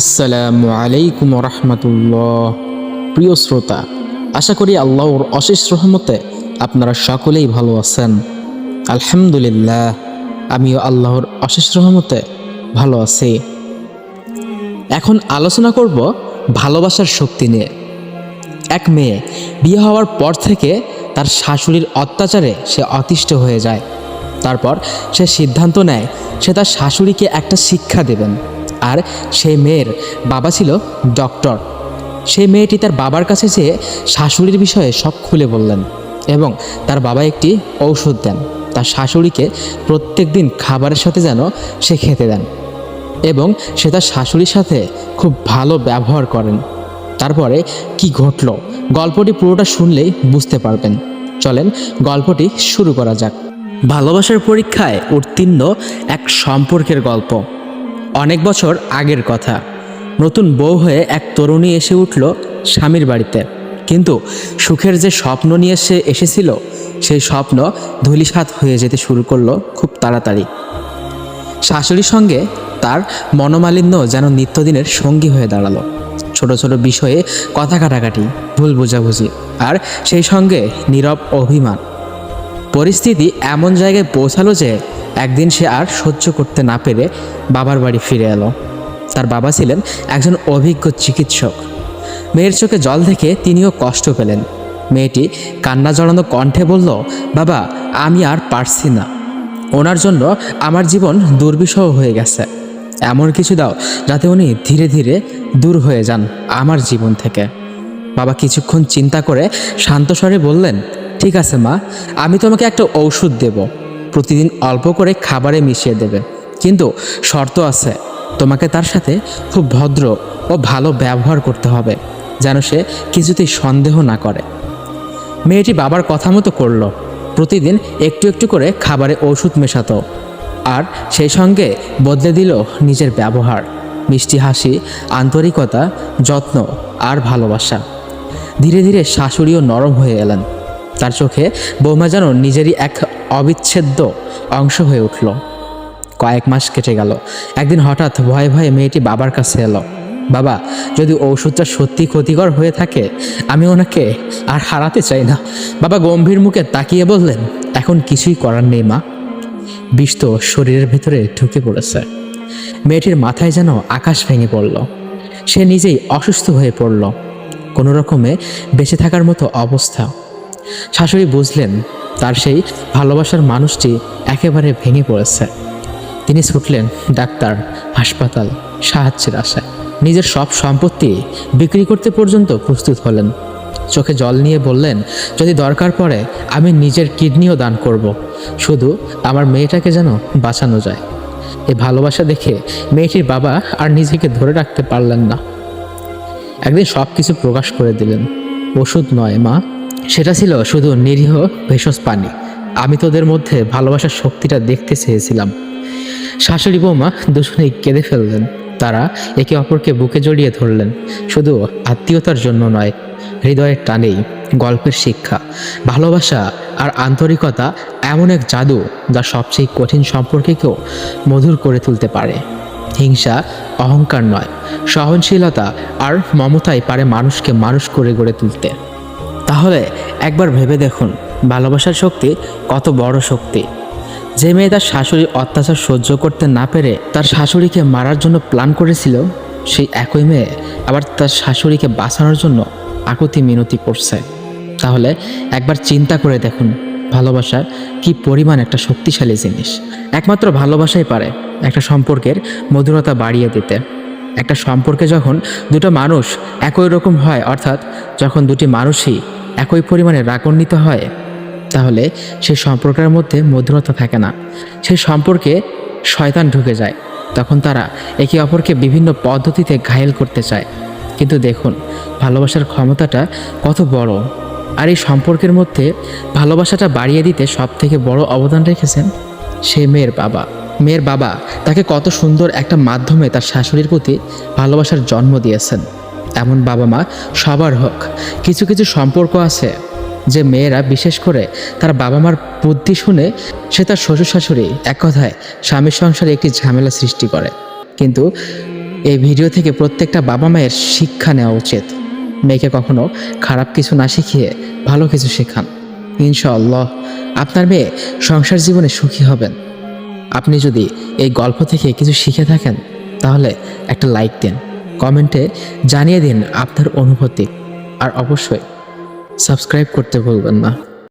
আসসালামু আলাইকুম রহমতুল্লাহ প্রিয় শ্রোতা, আশা করি আল্লাহর অশেষ রহমতে আপনারা সকলেই ভালো আছেন। আলহামদুলিল্লাহ, আমিও আল্লাহর অশেষ রহমতে ভালো আছি। এখন আলোচনা করব ভালোবাসার শক্তি নিয়ে। এক মেয়ে বিয়ে হওয়ার পর থেকে তার শাশুড়ির অত্যাচারে সে অতিষ্ঠ হয়ে যায়। তারপর সে সিদ্ধান্ত নেয়, সে তার শাশুড়িকে একটা শিক্ষা দেবেন। আর সেই মেয়ের বাবা ছিল ডক্টর। সেই মেয়েটি তার বাবার কাছে যেয়ে শাশুড়ির বিষয়ে সব খুলে বললেন এবং তার বাবা একটি ঔষধ দেন। তার শাশুড়িকে প্রত্যেক দিন খাবারের সাথে যেন সে খেতে দেন এবং সে তার শাশুড়ির সাথে খুব ভালো ব্যবহার করেন। তারপরে কি ঘটল? গল্পটি পুরোটা শুনলেই বুঝতে পারবেন। চলেন গল্পটি শুরু করা যাক। ভালোবাসার পরীক্ষায় উত্তীর্ণ এক সম্পর্কের গল্প। অনেক বছর আগের কথা। নতুন বউ হয়ে এক তরুণী এসে উঠল স্বামীর বাড়িতে। কিন্তু সুখের যে স্বপ্ন নিয়ে সে এসেছিল, সেই স্বপ্ন ধূলিসাৎ হয়ে যেতে শুরু করল খুব তাড়াতাড়ি। শাশুড়ির সঙ্গে তার মনোমালিন্য যেন নিত্যদিনের সঙ্গী হয়ে দাঁড়াল। ছোট ছোট বিষয়ে কথা কাটাকাটি, ভুল বোঝাবুঝি, আর সেই সঙ্গে নীরব অভিমান। পরিস্থিতি এমন জায়গায় পৌঁছালো যে একদিন সে আর সহ্য করতে না পেরে বাবার বাড়ি ফিরে এলো। তার বাবা ছিলেন একজন অভিজ্ঞ চিকিৎসক। মেয়ের চোখে জল দেখে তিনিও কষ্ট পেলেন। মেয়েটি কান্না জড়ানো কণ্ঠে বলল, বাবা, আমি আর পারছি না। ওনার জন্য আমার জীবন দুর্বিষহ হয়ে গেছে। এমন কিছু দাও যাতে উনি ধীরে ধীরে দূর হয়ে যান আমার জীবন থেকে। বাবা কিছুক্ষণ চিন্তা করে শান্ত স্বরে বললেন ঠিক আছে, মা। আমি তোমাকে একটা ঔষধ দেব। প্রতিদিন অল্প করে খাবারে মিশিয়ে দেবে। কিন্তু শর্ত আছে, তোমাকে তার সাথে খুব ভদ্র ও ভালো ব্যবহার করতে হবে, যেন সে কিছুতেই সন্দেহ না করে। মেয়েটি বাবার কথা মতো করল। প্রতিদিন একটু একটু করে খাবারে ওষুধ মেশাত। আর সেই সঙ্গে বদলে দিল নিজের ব্যবহার। মিষ্টি হাসি, আন্তরিকতা, যত্ন আর ভালোবাসা। ধীরে ধীরে শাশুড়িও নরম হয়ে এলেন। তার চোখে বৌমা যেন নিজেরই এক অবিচ্ছেদ্য অংশ হয়ে উঠল। কয়েক মাস কেটে গেল। একদিন হঠাৎ ভয়ে ভয়ে মেয়েটি বাবার কাছে এলো। বাবা, যদি ঔষধটা সত্যি ক্ষতিকর হয়ে থাকে, আমি ওনাকে আর হারাতে চাই না। বাবা গম্ভীর মুখে তাকিয়ে বললেন, এখন কিছুই করার নেই মা। বিষ তো শরীরের ভেতরে ঢুকে পড়েছে। মেয়েটির মাথায় যেন আকাশ ভেঙে পড়ল। সে নিজেই অসুস্থ হয়ে পড়ল। কোনো রকমে বেঁচে থাকার মতো অবস্থা। শাশুড়ি বুঝলেন তার সেই ভালোবাসার মানুষটি একেবারে ভেঙে পড়েছে। তিনি ছুটলেন ডাক্তার, হাসপাতাল, সাহায্যের আশায়। নিজের সব সম্পত্তি বিক্রি করতে পর্যন্ত প্রস্তুত হলেন। চোখে জল নিয়ে বললেন, যদি দরকার পড়ে, আমি নিজের কিডনিও দান করব। শুধু আমার মেয়েটাকে যেন বাঁচানো যায়। এই ভালোবাসা দেখে মেয়েটির বাবা আর নিজেকে ধরে রাখতে পারলেন না। একদিন সব কিছু প্রকাশ করে দিলেন। ওষুধ নয় মা সেটা ছিল শুধু নিরীহ, ভেষজ পানি আমি তোদের মধ্যে ভালোবাসার শক্তিটা দেখতে চেয়েছিলাম। শাশুড়ি বৌমা দুজনেই কেঁদে ফেললেন। তারা একে অপরকে বুকে জড়িয়ে ধরলেন। শুধু আত্মীয়তার জন্য নয়, হৃদয়ের টানেই, গল্পের শিক্ষা, ভালোবাসা আর আন্তরিকতা এমন এক জাদু যা সবচেয়ে কঠিন সম্পর্ককেও মধুর করে তুলতে পারে। হিংসা অহংকার নয়, সহনশীলতা আর মমতাই পারে মানুষকে মানুষ করে গড়ে তুলতে। তাহলে একবার ভেবে দেখুন, ভালোবাসার শক্তি কত বড় শক্তি। যে মেয়ে তার শাশুড়ির অত্যাচার সহ্য করতে না পেরে তার শাশুড়িকে মারার জন্য প্ল্যান করেছিল, সেই একই মেয়ে আবার তার শাশুড়িকে বাঁচানোর জন্য আকুতি মিনতি করছে। তাহলে একবার চিন্তা করে দেখুন, ভালোবাসা কি পরিমাণ একটা শক্তিশালী জিনিস। একমাত্র ভালোবাসাই পারে একটা সম্পর্কের মধুরতা বাড়িয়ে দিতে। একটা সম্পর্কে যখন দুটো মানুষ একই রকম হয়, অর্থাৎ যখন দুটি মানুষই একই পরিমাণে রাগান্বিত হয়, তাহলে সেই সম্পর্কের মধ্যে মধুরতা থাকে না। সেই সম্পর্কে শয়তান ঢুকে যায়। তখন তারা একে অপরকে বিভিন্ন পদ্ধতিতে ঘায়েল করতে চায়। কিন্তু দেখুন, ভালোবাসার ক্ষমতাটা কত বড়। আর এই সম্পর্কের মধ্যে ভালোবাসাটা বাড়িয়ে দিতে সব থেকে বড় অবদান রেখেছেন সেই মেয়ের বাবা। মেয়ের বাবা তাকে কত সুন্দর একটা মাধ্যমে তার শাশুড়ির প্রতি ভালোবাসার জন্ম দিয়েছেন। এমন বাবা মা সবার হোক। কিছু কিছু সম্পর্ক আছে যে মেয়েরা বিশেষ করে তার বাবা মার বুদ্ধি শুনে সে তার শ্বশুর শাশুড়ি এক কথায় স্বামীর সংসারে একটি ঝামেলা সৃষ্টি করে। কিন্তু এই ভিডিও থেকে প্রত্যেকটা বাবা মায়ের শিক্ষা নেওয়া উচিত। মেয়েকে কখনো খারাপ কিছু না শিখিয়ে ভালো কিছু শেখান। ইনশাআল্লাহ, আপনার মেয়ে সংসার জীবনে সুখী হবেন। আপনি যদি এই গল্প থেকে কিছু শিখে থাকেন, তাহলে একটা লাইক দিন কমেন্টে জানিয়ে দিন আপনার অনুভূতি। আর অবশ্যই সাবস্ক্রাইব করতে ভুলবেন না।